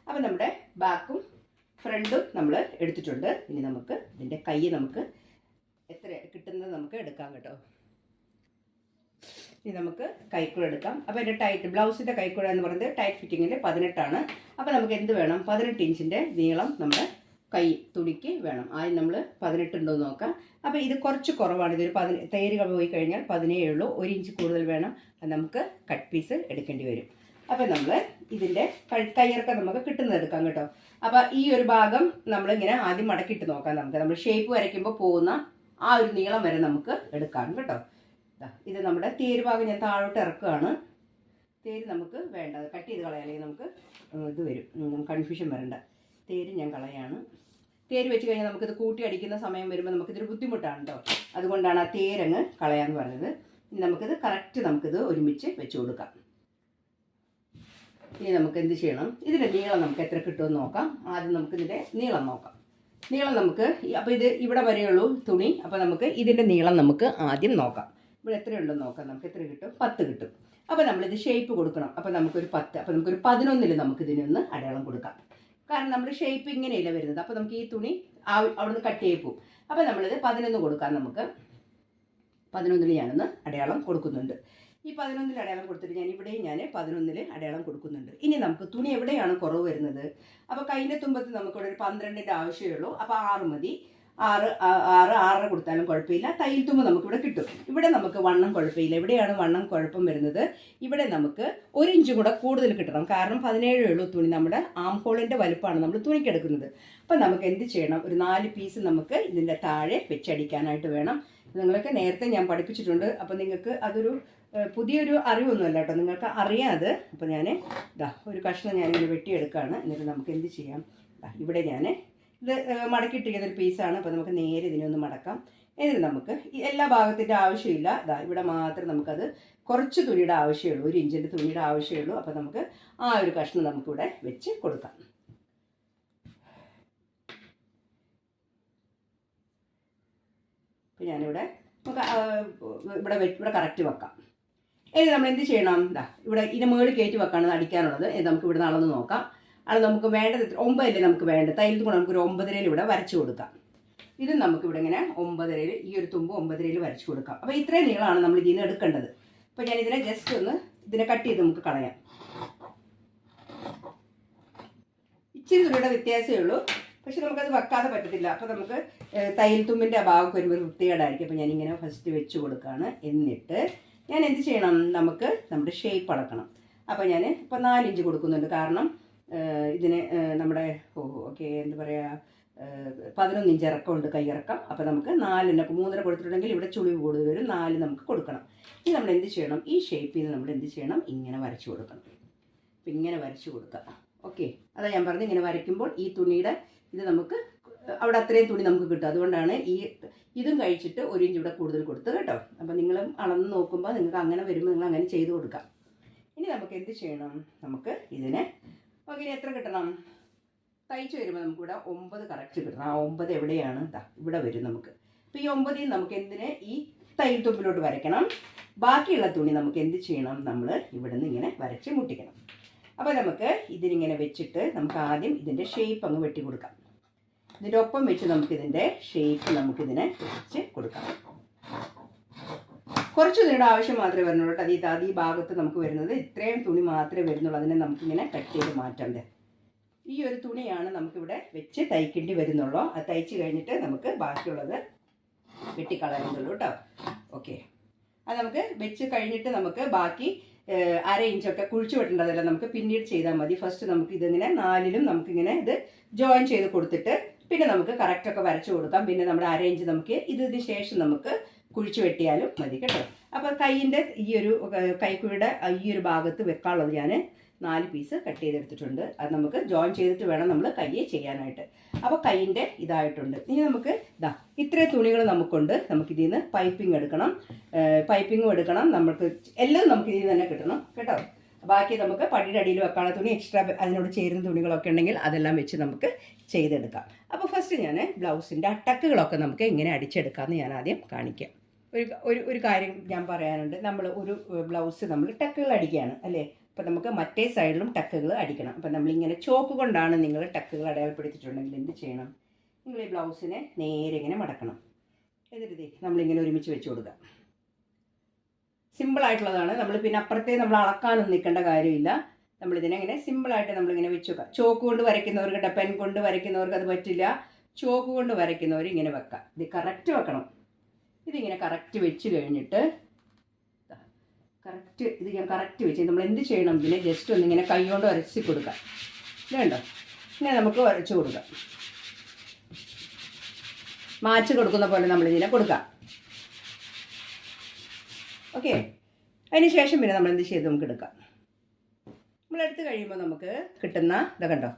അപ്പം നമ്മുടെ ബാക്കും ഫ്രണ്ടും നമ്മൾ എടുത്തിട്ടുണ്ട്. ഇനി നമുക്ക് ഇതിന്റെ കൈ നമുക്ക് എത്ര കിട്ടുന്നത് നമുക്ക് എടുക്കാം കേട്ടോ. ഇനി നമുക്ക് കൈക്കുഴ എടുക്കാം. അപ്പോൾ എന്റെ ടൈറ്റ് ബ്ലൗസിന്റെ കൈക്കുഴ എന്ന് പറയുന്നത് ടൈറ്റ് ഫിറ്റിങ്ങിന്റെ പതിനെട്ടാണ്. അപ്പോൾ നമുക്ക് എന്ത് വേണം? പതിനെട്ട് ഇഞ്ചിന്റെ നീളം നമ്മുടെ കൈ തുണിക്ക് വേണം. ആദ്യം നമ്മൾ പതിനെട്ടുണ്ടോ എന്ന് നോക്കാം. അപ്പോൾ ഇത് കുറച്ച് കുറവാണ്. ഇതൊരു പതിന തേര് പോയി കഴിഞ്ഞാൽ പതിനേഴ് ഉള്ളൂ. ഒരു ഇഞ്ച് കൂടുതൽ വേണം. അത് നമുക്ക് കട്ട് പീസ് എടുക്കേണ്ടി വരും. അപ്പോൾ നമ്മൾ ഇതിന്റെ കയ്യിറക്കം നമുക്ക് കിട്ടുന്നത് എടുക്കാം കേട്ടോ. അപ്പോൾ ഈ ഒരു ഭാഗം നമ്മളിങ്ങനെ ആദ്യം മടക്കിയിട്ട് നോക്കാം നമുക്ക്. നമ്മൾ ഷേപ്പ് വരയ്ക്കുമ്പോൾ പോകുന്ന ആ ഒരു നീളം വരെ നമുക്ക് എടുക്കാം കേട്ടോ. ഇത് നമ്മുടെ തേര് ഭാഗം ഞാൻ താഴോട്ട് ഇറക്കുകയാണ്. തേര് നമുക്ക് വേണ്ട കട്ട് ചെയ്ത് കളയാല്ലെങ്കിൽ നമുക്ക് ഇത് വരും. കൺഫ്യൂഷൻ വരണ്ട. തേര് ഞാൻ കളയാണ്. തേര് വെച്ച് കഴിഞ്ഞാൽ നമുക്കിത് കൂട്ടി അടിക്കുന്ന സമയം വരുമ്പോൾ നമുക്കിതൊരു ബുദ്ധിമുട്ടാണ് അതുകൊണ്ടാണ് ആ തേരങ്ങ് കളയാന്ന് പറഞ്ഞത്. ഇനി നമുക്കിത് കറക്റ്റ് നമുക്കിത് ഒരുമിച്ച് വെച്ച് കൊടുക്കാം. ഇനി നമുക്ക് എന്ത് ചെയ്യണം? ഇതിന്റെ നീളം നമുക്ക് എത്ര കിട്ടുമെന്ന് നോക്കാം. ആദ്യം നമുക്ക് ഇതിന്റെ നീളം നോക്കാം. നീളം നമുക്ക് അപ്പോൾ ഇത് ഇവിടെ വരെയുള്ളൂ തുണി. അപ്പോൾ നമുക്ക് ഇതിന്റെ നീളം നമുക്ക് ആദ്യം നോക്കാം. ഇവിടെ എത്രയുണ്ടെന്ന് നോക്കാം. നമുക്ക് എത്ര കിട്ടും? പത്ത് കിട്ടും. അപ്പോൾ നമ്മളിത് ഷേപ്പ് കൊടുക്കണം. അപ്പോൾ നമുക്കൊരു പത്ത്. അപ്പോൾ നമുക്കൊരു പതിനൊന്നിൽ നമുക്ക് ഇതിനൊന്ന് അടയാളം കൊടുക്കാം. കാരണം നമ്മൾ ഷേപ്പ് ഇങ്ങനെയല്ല വരുന്നത്. അപ്പോൾ നമുക്ക് ഈ തുണി അവിടുന്ന് കട്ട് ചെയ്ത് പോകും അപ്പോൾ നമ്മളിത് പതിനൊന്ന് കൊടുക്കാം നമുക്ക്. പതിനൊന്നിൽ ഞാനൊന്ന് അടയാളം കൊടുക്കുന്നുണ്ട്. ഈ പതിനൊന്നിൽ അടയാളം കൊടുത്തിട്ട് ഞാൻ ഇവിടെയും ഞാൻ പതിനൊന്നിൽ അടയാളം കൊടുക്കുന്നുണ്ട്. ഇനി നമുക്ക് തുണി എവിടെയാണ് കുറവ് വരുന്നത്? അപ്പോൾ കൈന്റെ തുമ്പത്ത് നമുക്കിവിടെ ഒരു പന്ത്രണ്ടിന്റെ ആവശ്യമേ ഉള്ളൂ. അപ്പോൾ ആറ് മതി. ആറ് ആറ് ആറര കൊടുത്താലും കുഴപ്പമില്ല. തയ്യൽ തുമ്പ് നമുക്കിവിടെ കിട്ടും. ഇവിടെ നമുക്ക് വണ്ണം കുഴപ്പമില്ല. ഇവിടെയാണ് വണ്ണം കുഴപ്പം വരുന്നത്. ഇവിടെ നമുക്ക് ഒരു ഇഞ്ച് കൂടെ കൂടുതൽ കിട്ടണം. കാരണം പതിനേഴേ ഉള്ളൂ തുണി. നമ്മുടെ ആം ഹോളിന്റെ വലുപ്പമാണ് നമ്മൾ തുണിക്കെടുക്കുന്നത്. അപ്പം നമുക്ക് എന്ത് ചെയ്യണം? ഒരു നാല് പീസ് നമുക്ക് ഇതിന്റെ താഴെ വെച്ചടിക്കാനായിട്ട് വേണം. നിങ്ങൾക്ക് നേരത്തെ ഞാൻ പഠിപ്പിച്ചിട്ടുണ്ട്. അപ്പം നിങ്ങൾക്ക് അതൊരു പുതിയൊരു അറിവൊന്നുമല്ല കേട്ടോ. നിങ്ങൾക്ക് അറിയാം അത് അപ്പം ഞാൻ ഇതാ ഒരു കഷ്ണം ഞാനിങ്ങനെ വെട്ടിയെടുക്കുകയാണ്. എന്നിട്ട് നമുക്ക് എന്ത് ചെയ്യാം? ഇവിടെ ഞാൻ ഇത് മടക്കിയിട്ടിരിക്കുന്ന പീസാണ് അപ്പോൾ നമുക്ക് നേരെ ഇതിനൊന്ന് മടക്കാം. എന്നിട്ട് നമുക്ക് എല്ലാ ഭാഗത്തിന്റെ ആവശ്യമില്ല. ഇതാ ഇവിടെ മാത്രം നമുക്കത് കുറച്ച് തുണിയുടെ ആവശ്യമുള്ളൂ. ഒരു ഇഞ്ചിന്റെ തുണിയുടെ ആവശ്യമുള്ളൂ. അപ്പോൾ നമുക്ക് ആ ഒരു കഷ്ണം നമുക്കിവിടെ വെച്ച് കൊടുക്കാം. അപ്പം ഞാനിവിടെ നമുക്ക് ഇവിടെ വെ- ഇവിടെ കറക്റ്റ് വെക്കാം. ഇനി നമ്മൾ എന്ത് ചെയ്യണം? ഇതാ ഇവിടെ ഇതിന് മേളിൽ കയറ്റി വെക്കാണ് അടിക്കാനുള്ളത്. നമുക്ക് ഇവിടെ അളന്ന് നോക്കാം. അത് നമുക്ക് വേണ്ടത് ഒമ്പതല്ലേ നമുക്ക് വേണ്ടത്? തൈലത്ത് കൂടെ നമുക്കൊരു ഒമ്പതരയിൽ ഇവിടെ വരച്ചു കൊടുക്കാം. ഇത് നമുക്ക് ഇവിടെ ഇങ്ങനെ ഒമ്പതരയിൽ ഈ ഒരു തുമ്പ് ഒമ്പതരയിൽ വരച്ചു കൊടുക്കാം. അപ്പോൾ ഇത്രയും നീളമാണ് നമ്മൾ ഇതിൽ നിന്ന് എടുക്കേണ്ടത്. അപ്പോൾ ഞാൻ ഇതിനെ ജസ്റ്റ് ഒന്ന് ഇതിനെ കട്ട് ചെയ്ത് നമുക്ക് കളയാം. ഇച്ചിരി തുണിയുടെ വ്യത്യാസമേ ഉള്ളൂ. പക്ഷെ നമുക്കത് വെക്കാതെ പറ്റത്തില്ല. അപ്പോൾ നമുക്ക് തയ്യൽ തുമ്പിന്റെ ആ ഭാഗം വരുമ്പോൾ വൃത്തികേടായിരിക്കും. അപ്പോൾ ഞാനിങ്ങനെ ഫസ്റ്റ് വെച്ച് കൊടുക്കുകയാണ് എന്നിട്ട് ഞാൻ എന്ത് ചെയ്യണം? നമുക്ക് നമ്മുടെ ഷേപ്പ് അടക്കണം അപ്പോൾ ഞാൻ ഇപ്പോൾ നാലിഞ്ച് കൊടുക്കുന്നുണ്ട്. കാരണം ഇതിന് നമ്മുടെ ഓ ഓക്കെ എന്താ പറയുക പതിനൊന്ന് ഇഞ്ച് ഇറക്കമുണ്ട് കൈയിറക്കം അപ്പോൾ നമുക്ക് നാലിന് മൂന്നര കൊടുത്തിട്ടുണ്ടെങ്കിൽ ഇവിടെ ചുളിവ് കൂടുതൽ വരും നാല് നമുക്ക് കൊടുക്കണം. ഇനി നമ്മൾ എന്ത് ചെയ്യണം? ഈ ഷേപ്പിൽ നിന്ന് നമ്മൾ എന്ത് ചെയ്യണം? ഇങ്ങനെ വരച്ചു കൊടുക്കണം. അപ്പം ഇങ്ങനെ വരച്ചു കൊടുക്കുക. ഓക്കെ അതാ ഞാൻ പറഞ്ഞത്. ഇങ്ങനെ വരയ്ക്കുമ്പോൾ ഈ തുണിയുടെ ഇത് നമുക്ക് അവിടെ അത്രയും തുണി നമുക്ക് കിട്ടും. അതുകൊണ്ടാണ് ഈ ഇതും കഴിച്ചിട്ട് ഒരു ഇഞ്ച് ഇവിടെ കൂടുതൽ കൊടുത്ത് കേട്ടോ. അപ്പം നിങ്ങൾ അളന്ന് നോക്കുമ്പോൾ നിങ്ങൾക്ക് അങ്ങനെ വരുമ്പോൾ നിങ്ങൾ അങ്ങനെ ചെയ്ത് കൊടുക്കാം. ഇനി നമുക്ക് എന്ത് ചെയ്യണം? നമുക്ക് ഇതിനെ ഓക്കെ ഇനി എത്ര കിട്ടണം? തയ്ച്ച് വരുമ്പോൾ നമുക്കിവിടെ ഒമ്പത് കറക്റ്റ് കിട്ടണം. ആ ഒമ്പത് എവിടെയാണ്? ഇതാ ഇവിടെ വരും നമുക്ക്. അപ്പോൾ ഈ ഒമ്പതിൽ നമുക്ക് എന്തിന്? ഈ തയ്യൽ തുമ്പിലോട്ട് വരയ്ക്കണം. ബാക്കിയുള്ള തുണി നമുക്ക് എന്ത് ചെയ്യണം? നമ്മൾ ഇവിടെ നിന്ന് ഇങ്ങനെ വരച്ച് മുട്ടിക്കണം. അപ്പോൾ നമുക്ക് ഇതിനിങ്ങനെ വെച്ചിട്ട് നമുക്ക് ആദ്യം ഇതിന്റെ ഷേപ്പ് അങ്ങ് വെട്ടി കൊടുക്കാം ഇതിന്റെ ഒപ്പം വെച്ച് നമുക്കിതിന്റെ ഷേപ്പ് നമുക്കിതിനെ വെച്ച് കൊടുക്കാം. കുറച്ച് തുണിയുടെ ആവശ്യം മാത്രമേ വരുന്നുള്ളൂ കേട്ടോ. അത് അത് ഭാഗത്ത് നമുക്ക് വരുന്നത് ഇത്രയും തുണി മാത്രമേ വരുന്നുള്ളൂ. അതിനെ നമുക്കിങ്ങനെ കട്ട് ചെയ്ത് മാറ്റാം. ഈ ഒരു തുണിയാണ് നമുക്കിവിടെ വെച്ച് തയ്ക്കേണ്ടി വരുന്നുള്ളൂ. അത് തയ്ച്ച് കഴിഞ്ഞിട്ട് നമുക്ക് ബാക്കിയുള്ളത് വെട്ടിക്കളയുന്നുള്ളൂ കേട്ടോ. ഓക്കെ അത് നമുക്ക് വെച്ച് കഴിഞ്ഞിട്ട് നമുക്ക് ബാക്കി അര ഇഞ്ചൊക്കെ കുഴിച്ചു വെട്ടേണ്ടതല്ല നമുക്ക് പിന്നീട് ചെയ്താൽ മതി. ഫസ്റ്റ് നമുക്ക് ഇതിങ്ങനെ നാലിലും നമുക്കിങ്ങനെ ഇത് ജോയിൻ ചെയ്ത് കൊടുത്തിട്ട് പിന്നെ നമുക്ക് കറക്റ്റൊക്കെ വരച്ചു കൊടുക്കാം. പിന്നെ നമ്മുടെ അര ഇഞ്ച് നമുക്ക് ഇതിന് ശേഷം നമുക്ക് കുഴിച്ചു വെട്ടിയാലും മതി കേട്ടോ. അപ്പോൾ കൈയിന്റെ ഈ ഒരു കൈക്കുഴിയുടെ ഈ ഒരു ഭാഗത്ത് വെക്കാനുള്ളത് ഞാൻ നാല് പീസ് കട്ട് ചെയ്തെടുത്തിട്ടുണ്ട്. അത് നമുക്ക് ജോയിൻ ചെയ്തിട്ട് വേണം നമ്മൾ കയ്യെ ചെയ്യാനായിട്ട്. അപ്പോൾ കൈയിന്റെ ഇതായിട്ടുണ്ട്. ഇനി നമുക്ക് ഇതാ ഇത്രയും തുണികൾ നമുക്കുണ്ട്. നമുക്കിതിൽ നിന്ന് പൈപ്പിംഗ് എടുക്കണം പൈപ്പിംഗും എടുക്കണം. നമുക്ക് എല്ലാം നമുക്ക് ഇതിൽ തന്നെ കിട്ടണം കേട്ടോ. ബാക്കി നമുക്ക് പടിയുടെ അടിയിൽ വെക്കാനുള്ള തുണി എക്സ്ട്രാ അതിനോട് ചേരുന്ന തുണികളൊക്കെ ഉണ്ടെങ്കിൽ അതെല്ലാം വെച്ച് നമുക്ക് ചെയ്തെടുക്കാം. അപ്പോൾ ഫസ്റ്റ് ഞാൻ ബ്ലൗസിന്റെ അട്ടക്കുകളൊക്കെ നമുക്ക് എങ്ങനെ അടിച്ചെടുക്കാമെന്ന് ഞാൻ ആദ്യം കാണിക്കാം. ഒരു ഒരു ഒരു കാര്യം ഞാൻ പറയാനുണ്ട്. നമ്മൾ ഒരു ബ്ലൗസ് നമ്മൾ ടക്കുകൾ അടിക്കുകയാണ് അല്ലേ? അപ്പോൾ നമുക്ക് മറ്റേ സൈഡിലും ടക്കുകൾ അടിക്കണം. അപ്പോൾ നമ്മളിങ്ങനെ ചോക്ക് കൊണ്ടാണ് നിങ്ങൾ ടക്കുകൾ അടയാളപ്പെടുത്തിയിട്ടുണ്ടെങ്കിൽ എന്ത് ചെയ്യണം? നിങ്ങൾ ഈ ബ്ലൗസിനെ നേരെ ഇങ്ങനെ മടക്കണം. ദേ നമ്മളിങ്ങനെ ഒരുമിച്ച് വെച്ച് കൊടുക്കുക. സിമ്പിളായിട്ടുള്ളതാണ് നമ്മൾ പിന്നെ അപ്പുറത്തേ നമ്മൾ അളക്കാനൊന്നും നിൽക്കേണ്ട കാര്യമില്ല. നമ്മളിതിനെ ഇങ്ങനെ സിമ്പിളായിട്ട് നമ്മളിങ്ങനെ വെച്ച് വെക്കാം ചോക്ക് കൊണ്ട് വരയ്ക്കുന്നവർക്ക് പെൻ കൊണ്ട് വരയ്ക്കുന്നവർക്ക് അത് പറ്റില്ല. ചോക്ക് കൊണ്ട് വരയ്ക്കുന്നവർ ഇങ്ങനെ വെക്കാം ഇത് കറക്റ്റ് വെക്കണം. ഇതിങ്ങനെ കറക്റ്റ് വെച്ച് കഴിഞ്ഞിട്ട് കറക്റ്റ് ഇത് ഞാൻ കറക്റ്റ് വെച്ച് നമ്മൾ എന്ത് ചെയ്യണം? ഇതിനെ ജസ്റ്റ് കൈ കൊണ്ട് വരച്ച് കൊടുക്കാം. വേണ്ടോ ഇങ്ങനെ നമുക്ക് വരച്ച് കൊടുക്കാം. മാച്ച് കൊടുക്കുന്ന പോലെ നമ്മളിതിനെ കൊടുക്കാം. ഓക്കെ അതിന് ശേഷം പിന്നെ നമ്മൾ എന്ത് ചെയ്ത് നമുക്ക് എടുക്കാം. നമ്മൾ എടുത്ത് കഴിയുമ്പോൾ നമുക്ക് കിട്ടുന്ന ഇതൊക്കെ കണ്ടോ?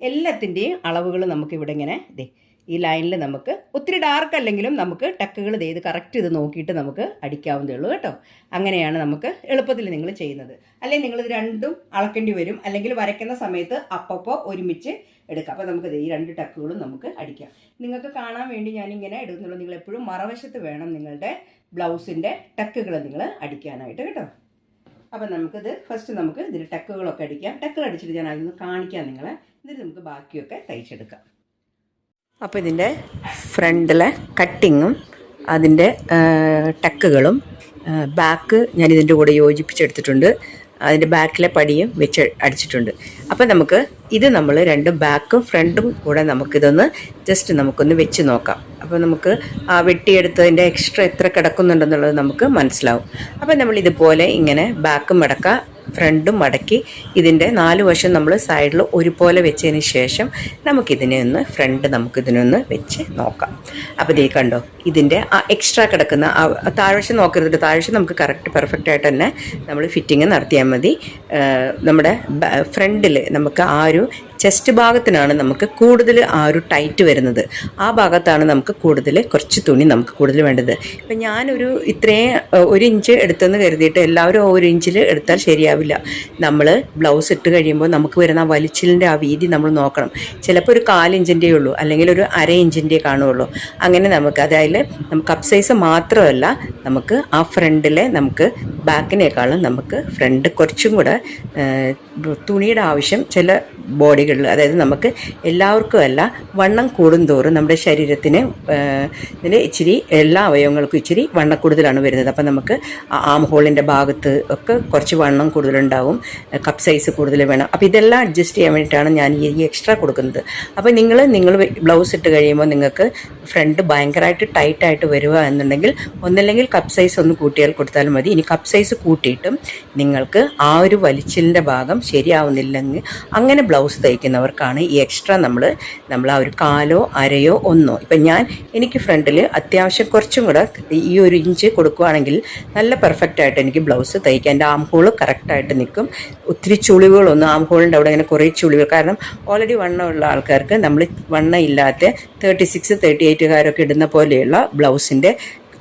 എല്ലാത്തിന്റെയും അളവുകൾ നമുക്കിവിടെ ഇങ്ങനെ ഇതേ ഈ ലൈനിൽ നമുക്ക് ഒത്തിരി ഡാർക്ക് അല്ലെങ്കിലും നമുക്ക് ടക്കുകൾ ചെയ്ത് കറക്റ്റ് ഇത് നോക്കിയിട്ട് നമുക്ക് അടിക്കാവുന്നതേ ഉള്ളൂ കേട്ടോ. അങ്ങനെയാണ് നമുക്ക് എളുപ്പത്തിൽ നിങ്ങൾ ചെയ്യുന്നത്. അല്ലെങ്കിൽ നിങ്ങളിത് രണ്ടും അളക്കേണ്ടി വരും. അല്ലെങ്കിൽ വരയ്ക്കുന്ന സമയത്ത് അപ്പപ്പോൾ ഒരുമിച്ച് എടുക്കാം. അപ്പോൾ നമുക്ക് ഈ രണ്ട് ടക്കുകളും നമുക്ക് അടിക്കാം. നിങ്ങൾക്ക് കാണാൻ വേണ്ടി ഞാനിങ്ങനെ എടുക്കുന്നുള്ളൂ നിങ്ങൾ എപ്പോഴും മറവശത്ത് വേണം നിങ്ങളുടെ ബ്ലൗസിന്റെ ടക്കുകൾ നിങ്ങൾ അടിക്കാനായിട്ട് കേട്ടോ. അപ്പം നമുക്കിത് ഫസ്റ്റ് നമുക്ക് ഇതിൽ ടക്കുകളൊക്കെ അടിക്കാം. ടക്കുകൾ അടിച്ചിട്ട് ഞാൻ അതിൽ നിന്ന് കാണിക്കാം നിങ്ങളെ. എന്നിട്ട് നമുക്ക് ബാക്കിയൊക്കെ തയ്ച്ചെടുക്കാം. അപ്പോൾ ഇതിന്റെ ഫ്രണ്ടിലെ കട്ടിങ്ങും അതിന്റെ ടക്കുകളും ബാക്ക് ഞാൻ ഇതിന്റെ കൂടെ യോജിപ്പിച്ചെടുത്തിട്ടുണ്ട്. അതിന്റെ ബാക്കിലെ പടിയും വെച്ച് അടിച്ചിട്ടുണ്ട്. അപ്പോൾ നമുക്ക് ഇത് നമ്മൾ രണ്ടും ബാക്കും ഫ്രണ്ടും കൂടെ നമുക്കിതൊന്ന് ജസ്റ്റ് നമുക്കൊന്ന് വെച്ച് നോക്കാം. അപ്പോൾ നമുക്ക് ആ വെട്ടിയെടുത്തതിന്റെ എക്സ്ട്രാ എത്ര കിടക്കുന്നുണ്ടെന്നുള്ളത് നമുക്ക് മനസ്സിലാവും. അപ്പോൾ നമ്മൾ ഇതുപോലെ ഇങ്ങനെ ബാക്കും മടക്കുക ഫ്രണ്ടും മടക്കി ഇതിന്റെ നാല് വശം നമ്മൾ സൈഡിൽ ഒരുപോലെ വെച്ചതിന് ശേഷം നമുക്കിതിനെ ഒന്ന് ഫ്രണ്ട് നമുക്കിതിനൊന്ന് വെച്ച് നോക്കാം. അപ്പോൾ ഇതേ കണ്ടോ ഇതിന്റെ ആ എക്സ്ട്രാ കിടക്കുന്ന ആ താഴ്വശം നോക്കരുത് താഴ്വശം നമുക്ക് കറക്റ്റ് പെർഫെക്റ്റ് ആയിട്ട് തന്നെ നമ്മൾ ഫിറ്റിങ് നടത്തിയാൽ മതി. നമ്മുടെ ഫ്രണ്ടിൽ നമുക്ക് ആ ഒരു ചെസ്റ്റ് ഭാഗത്തിനാണ് നമുക്ക് കൂടുതൽ ആ ഒരു ടൈറ്റ് വരുന്നത്. ആ ഭാഗത്താണ് നമുക്ക് കൂടുതൽ കുറച്ച് തുണി നമുക്ക് കൂടുതൽ വേണ്ടത്. ഇപ്പം ഞാനൊരു ഇത്രയും ഒരു ഇഞ്ച് എടുത്തെന്ന് കരുതിയിട്ട് എല്ലാവരും ഒരു ഇഞ്ചിൽ എടുത്താൽ ശരിയാവില്ല. നമ്മൾ ബ്ലൗസ് ഇട്ട് കഴിയുമ്പോൾ നമുക്ക് വരുന്ന വലിച്ചിലിന്റെ ആ വീതി നമ്മൾ നോക്കണം. ചിലപ്പോൾ ഒരു കാലിഞ്ചിന്റെ ഉള്ളൂ അല്ലെങ്കിൽ ഒരു അര ഇഞ്ചിന്റെ കാണുള്ളൂ അങ്ങനെ നമുക്ക് അതായത് നമുക്ക് കപ്പ് സൈസ് മാത്രമല്ല നമുക്ക് ആ ഫ്രണ്ടിലെ നമുക്ക് ബാക്കിനേക്കാളും നമുക്ക് ഫ്രണ്ട് കുറച്ചും കൂടെ തുണിയുടെ ആവശ്യം ചില ബോഡികളിൽ അതായത് നമുക്ക് എല്ലാവർക്കും അല്ല വണ്ണം കൂടുന്തോറും നമ്മുടെ ശരീരത്തിന് ഇതിന് ഇച്ചിരി എല്ലാ അവയവങ്ങൾക്കും ഇച്ചിരി വണ്ണം കൂടുതലാണ് വരുന്നത്. അപ്പം നമുക്ക് ആം ഹോളിന്റെ ഭാഗത്ത് ഒക്കെ കുറച്ച് വണ്ണം കൂടുതലുണ്ടാവും കപ്പ് സൈസ് കൂടുതൽ വേണം. അപ്പോൾ ഇതെല്ലാം അഡ്ജസ്റ്റ് ചെയ്യാൻ വേണ്ടിയിട്ടാണ് ഞാൻ ഈ എക്സ്ട്രാ കൊടുക്കുന്നത്. അപ്പോൾ നിങ്ങൾ നിങ്ങൾ ബ്ലൗസ് ഇട്ട് കഴിയുമ്പോൾ നിങ്ങൾക്ക് ഫ്രണ്ട് ഭയങ്കരമായിട്ട് ടൈറ്റായിട്ട് വരിക എന്നുണ്ടെങ്കിൽ ഒന്നല്ലെങ്കിൽ കപ്പ് സൈസ് ഒന്ന് കൂട്ടിയാൽ കൊടുത്താലും മതി. ഇനി കപ്പ് സൈസ് കൂട്ടിയിട്ടും നിങ്ങൾക്ക് ആ ഒരു വലിച്ചിലിന്റെ ഭാഗം ശരിയാവുന്നില്ലെങ്കിൽ അങ്ങനെ ബ്ലൗസ് തയ്ക്കുന്നവർക്കാണ് ഈ എക്സ്ട്രാ നമ്മൾ നമ്മൾ ആ ഒരു കാലോ അരയോ ഒന്നോ. ഇപ്പം ഞാൻ എനിക്ക് ഫ്രണ്ടിൽ അത്യാവശ്യം കുറച്ചും കൂടെ ഈ ഒരു ഇഞ്ച് കൊടുക്കുകയാണെങ്കിൽ നല്ല പെർഫെക്റ്റ് ആയിട്ട് എനിക്ക് ബ്ലൗസ് തയ്ക്കാം എന്റെ ആം ഹോൾ കറക്റ്റായിട്ട് നിൽക്കും. ഒത്തിരി ചുളിവുകളൊന്നും ആം ഹോളിന്റെ അവിടെ ഇങ്ങനെ കുറേ ചുളിവുകൾ. കാരണം ഓൾറെഡി വണ്ണമുള്ള ആൾക്കാർക്ക് നമ്മൾ വണ്ണ ഇല്ലാത്ത തേർട്ടി സിക്സ് തേർട്ടി എയ്റ്റുകാരൊക്കെ ഇടുന്ന പോലെയുള്ള ബ്ലൗസിന്റെ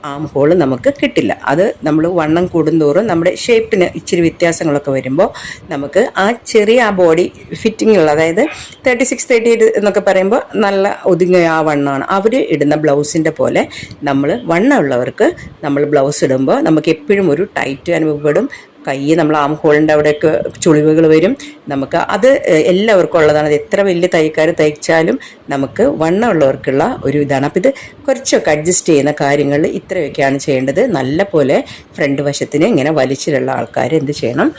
ആം ഹോൾ നമുക്ക് കിട്ടില്ല. അത് നമ്മൾ വണ്ണം കൂടുന്തോറും നമ്മുടെ ഷേപ്പിന് ഇച്ചിരി വ്യത്യാസങ്ങളൊക്കെ വരുമ്പോൾ നമുക്ക് ആ ചെറിയ ആ ബോഡി ഫിറ്റിംഗ് ഉള്ള അതായത് തേർട്ടി സിക്സ് തേർട്ടി എയ്റ്റ് എന്നൊക്കെ പറയുമ്പോൾ നല്ല ഒതുങ്ങിയ ആ വണ്ണമാണ് അവർ ഇടുന്ന ബ്ലൗസിന്റെ പോലെ നമ്മൾ വണ്ണമുള്ളവർക്ക് നമ്മൾ ബ്ലൗസ് ഇടുമ്പോൾ നമുക്ക് എപ്പോഴും ഒരു ടൈറ്റ് അനുഭവപ്പെടും. കൈ നമ്മൾ ആം ഹോളിന്റെ അവിടെയൊക്കെ ചുളിവുകൾ വരും. നമുക്ക് അത് എല്ലാവർക്കും ഉള്ളതാണ്. അത് എത്ര വലിയ തയ്ക്കാർ തയ്ച്ചാലും നമുക്ക് വണ്ണമുള്ളവർക്കുള്ള ഒരു ഇതാണ്. അപ്പോൾ ഇത് കുറച്ചൊക്കെ അഡ്ജസ്റ്റ് ചെയ്യുന്ന കാര്യങ്ങളിൽ ഇത്രയൊക്കെയാണ് ചെയ്യേണ്ടത്. നല്ല പോലെ ഫ്രണ്ട് വശത്തിന് ഇങ്ങനെ വലിച്ചിലുള്ള ആൾക്കാർ എന്ത് ചെയ്യണം?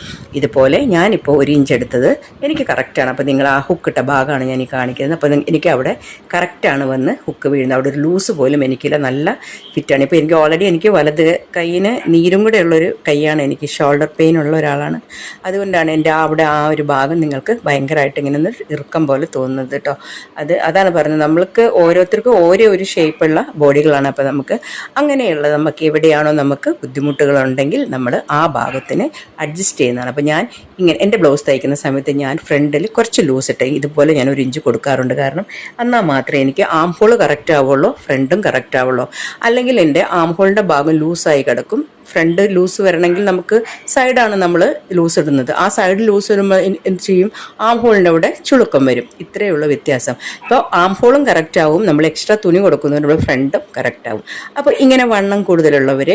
ഇതുപോലെ ഞാനിപ്പോൾ ഒരു ഇഞ്ച് എടുത്തത്. എനിക്ക് കറക്റ്റാണ് അപ്പോൾ നിങ്ങൾ ആ ഹുക്കിട്ട ഭാഗമാണ് ഞാൻ ഈ കാണിക്കുന്നത്. അപ്പോൾ എനിക്ക് അവിടെ കറക്റ്റാണ് വന്ന് ഹുക്ക് വീഴുന്നത്. അവിടെ ഒരു ലൂസ് പോലും എനിക്കില്ല. നല്ല ഫിറ്റാണ് ഇപ്പോൾ എനിക്ക് ഓൾറെഡി എനിക്ക് വലത് കൈയിന് നീരും കൂടെ ഉള്ളൊരു കൈയാണ് എനിക്ക് ഷോൾഡർ പെയിൻ ഉള്ള ഒരാളാണ്. അതുകൊണ്ടാണ് എന്റെ അവിടെ ആ ഒരു ഭാഗം നിങ്ങൾക്ക് ഭയങ്കരമായിട്ട് ഇങ്ങനെ ഇറുക്കം പോലെ തോന്നുന്നത് കേട്ടോ അത് അതാണ് പറഞ്ഞത്. നമ്മൾക്ക് ഓരോരുത്തർക്കും ഓരോ ഒരു ഷേപ്പുള്ള ബോഡികളാണ് അപ്പോൾ നമുക്ക് അങ്ങനെയുള്ള നമുക്ക് എവിടെയാണോ നമുക്ക് ബുദ്ധിമുട്ടുകളുണ്ടെങ്കിൽ നമ്മൾ ആ ഭാഗത്തിന് അഡ്ജസ്റ്റ് ചെയ്യുന്നതാണ്. അപ്പോൾ ഞാൻ ഇങ്ങനെ എന്റെ ബ്ലൗസ് തയ്ക്കുന്ന സമയത്ത് ഞാൻ ഫ്രണ്ടിൽ കുറച്ച് ലൂസ് ഇട്ട് ഇതുപോലെ ഞാൻ ഒരു ഇഞ്ച് കൊടുക്കാറുണ്ട്. കാരണം എന്നാൽ മാത്രമേ എനിക്ക് ആം ഹോൾ കറക്റ്റ് ആവുള്ളൂ ഫ്രണ്ടും കറക്റ്റ് ആവുള്ളൂ. അല്ലെങ്കിൽ എന്റെ ആം ഹോളിന്റെ ഭാഗം ലൂസായി കിടക്കും. ഫ്രണ്ട് ലൂസ് വരണമെങ്കിൽ നമുക്ക് സൈഡാണ് നമ്മൾ ലൂസ് ഇടുന്നത്. ആ സൈഡ് ലൂസ് വരുമ്പോൾ എന്ത് ചെയ്യും? ആം ഹോളിന്റെ അവിടെ ചുളുക്കം വരും. ഇത്രയേ ഉള്ളൂ വ്യത്യാസം ഇപ്പോൾ ആം ഹോളും കറക്റ്റ് ആവും. നമ്മൾ എക്സ്ട്രാ തുണി കൊടുക്കുന്നതിന് നമ്മൾ ഫ്രണ്ടും കറക്റ്റ് ആവും. അപ്പോൾ ഇങ്ങനെ വണ്ണം കൂടുതലുള്ളവർ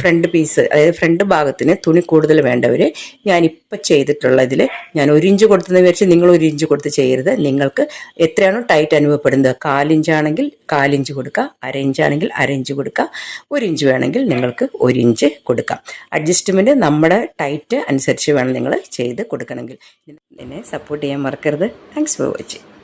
ഫ്രണ്ട് പീസ് അതായത് ഫ്രണ്ട് ഭാഗത്തിന് തുണി കൂടുതൽ വേണ്ടവർ ഞാനിപ്പോൾ ചെയ്തിട്ടുള്ള ഇതിൽ ഞാൻ ഒരു ഇഞ്ച് കൊടുത്തെന്ന് വിചാരിച്ച് നിങ്ങൾ ഒരു ഇഞ്ച് കൊടുത്ത് ചെയ്യരുത്. നിങ്ങൾക്ക് എത്രയാണോ ടൈറ്റ് അനുഭവപ്പെടുന്നത്. കാലിഞ്ചാണെങ്കിൽ കാലിഞ്ച് കൊടുക്കുക. അര ഇഞ്ചാണെങ്കിൽ അര ഇഞ്ച് കൊടുക്കുക. ഒരു ഇഞ്ച് വേണമെങ്കിൽ നിങ്ങൾക്ക് ഒരു ഇഞ്ച് കൊടുക്കാം. അഡ്ജസ്റ്റ്മെന്റ് നമ്മുടെ ടൈറ്റ് അനുസരിച്ച് വേണം നിങ്ങൾ ചെയ്ത് കൊടുക്കണമെങ്കിൽ. എന്നെ സപ്പോർട്ട് ചെയ്യാൻ മറക്കരുത്. Thanks for watching